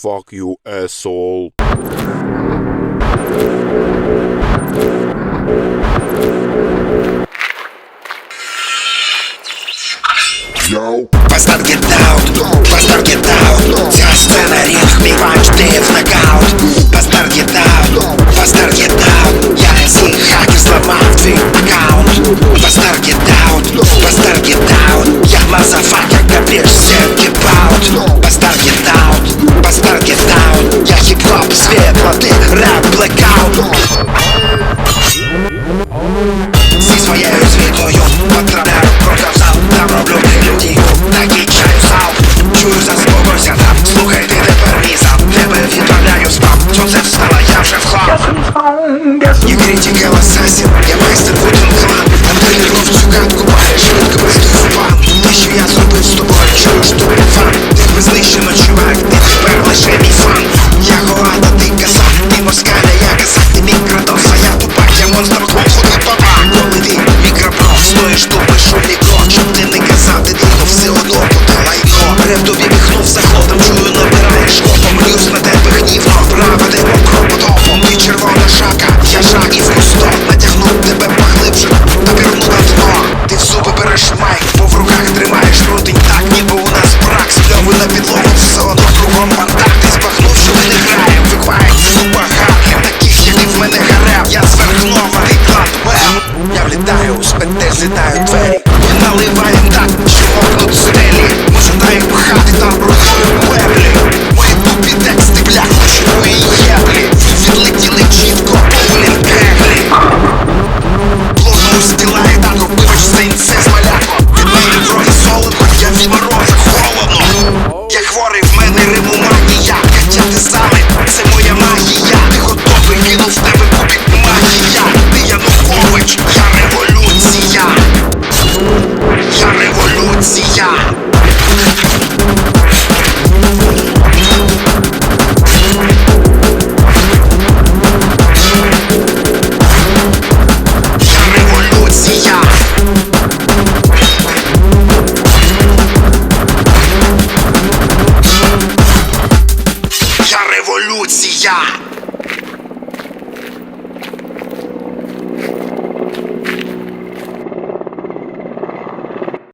Fuck you, asshole. Yo. Let's not get down. виплати реп блекаут. Зі своєю світлою потрапляю проказав Там роблю людей, сал Чую за Чую, вся там, слухай ты не перерізав Тебе відправляю спам, що це встала, я вже в хлам. Не критикал ассасин, я майстер Путін клан Отримав цю катку, швидко прийду в пам Те, що я зробив з тобою, чуєш тобі фан Ми знищено чувак. розлітають двері наливаємо так, що тут стелі. Ми жадаємо хати там брудною плеві Xì.